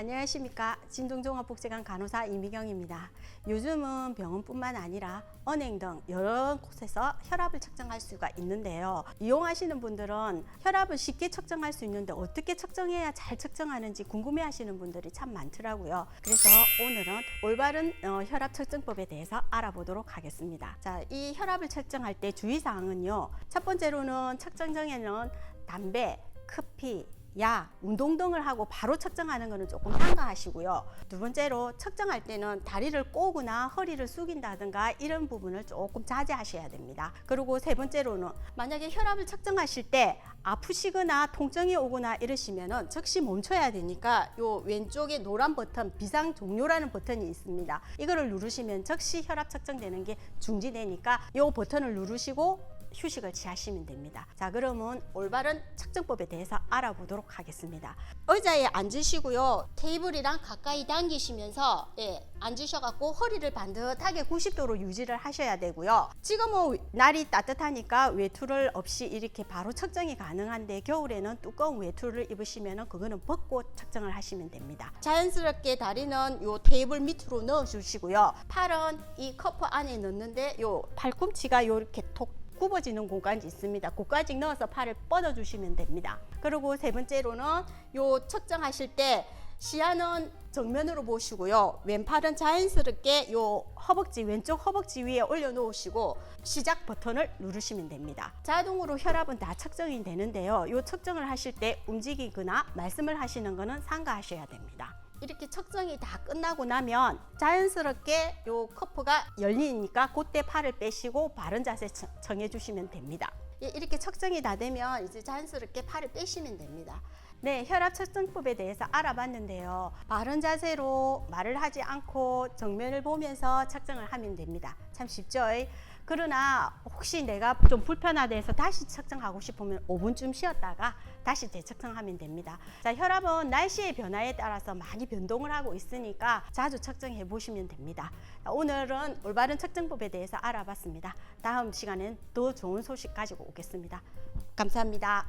안녕하십니까 진동종합복지관 간호사 이미경입니다. 요즘은 병원뿐만 아니라 은행 등 여러 곳에서 혈압을 측정할 수가 있는데요. 이용하시는 분들은 혈압을 쉽게 측정할 수 있는데 어떻게 측정해야 잘 측정하는지 궁금해 하시는 분들이 참 많더라고요. 그래서 오늘은 올바른 어, 혈압 측정법에 대해서 알아보도록 하겠습니다. 자, 이 혈압을 측정할 때 주의사항은요. 첫 번째로는 측정 전에는 담배, 커피, 약, 운동 등을 하고 바로 측정하는 것은 조금 삼가하시고요. 두 번째로 측정할 때는 다리를 꼬거나 허리를 숙인다든가 이런 부분을 조금 자제하셔야 됩니다. 그리고 세 번째로는 만약에 혈압을 측정하실 때 아프시거나 통증이 오거나 이러시면은 즉시 멈춰야 되니까 요 왼쪽에 노란 버튼 비상 종료라는 버튼이 있습니다. 이거를 누르시면 즉시 혈압 측정되는 게 중지되니까 요 버튼을 누르시고 휴식을 취하시면 됩니다. 자, 그러면 올바른 측정법에 대해서 알아보도록 하겠습니다. 의자에 앉으시고요. 테이블이랑 가까이 당기시면서 예, 앉으셔갖고 허리를 반듯하게 90도로 유지를 하셔야 되고요. 지금은 날이 따뜻하니까 외투를 없이 이렇게 바로 측정이 가능한데 겨울에는 두꺼운 외투를 입으시면 그거는 벗고 측정을 하시면 됩니다. 자연스럽게 다리는 요 테이블 밑으로 넣어주시고요. 팔은 이 커프 안에 넣는데 요 팔꿈치가 요렇게 톡 굽어지는 공간이 있습니다. 고까지 넣어서 팔을 뻗어 주시면 됩니다. 그리고 세 번째로는 요 측정하실 때 시야는 정면으로 보시고요. 왼팔은 자연스럽게 요 허벅지 왼쪽 허벅지 위에 올려 놓으시고 시작 버튼을 누르시면 됩니다. 자동으로 혈압은 다 측정이 되는데요. 요 측정을 하실 때 움직이거나 말씀을 하시는 거는 삼가하셔야 됩니다. 이렇게 측정이 다 끝나고 나면 자연스럽게 요 커프가 열리니까 그때 팔을 빼시고 바른 자세 청- 정해 주시면 됩니다. 예, 이렇게 측정이 다 되면 이제 자연스럽게 팔을 빼시면 됩니다. 네, 혈압 측정법에 대해서 알아봤는데요. 바른 자세로 말을 하지 않고 정면을 보면서 측정을 하면 됩니다. 참 쉽죠? 그러나 혹시 내가 좀 불편하다 해서 다시 측정하고 싶으면 5분쯤 쉬었다가 다시 재측정하면 됩니다. 자, 혈압은 날씨의 변화에 따라서 많이 변동을 하고 있으니까 자주 측정해 보시면 됩니다. 자, 오늘은 올바른 측정법에 대해서 알아봤습니다. 다음 시간엔 더 좋은 소식 가지고 오겠습니다. 감사합니다.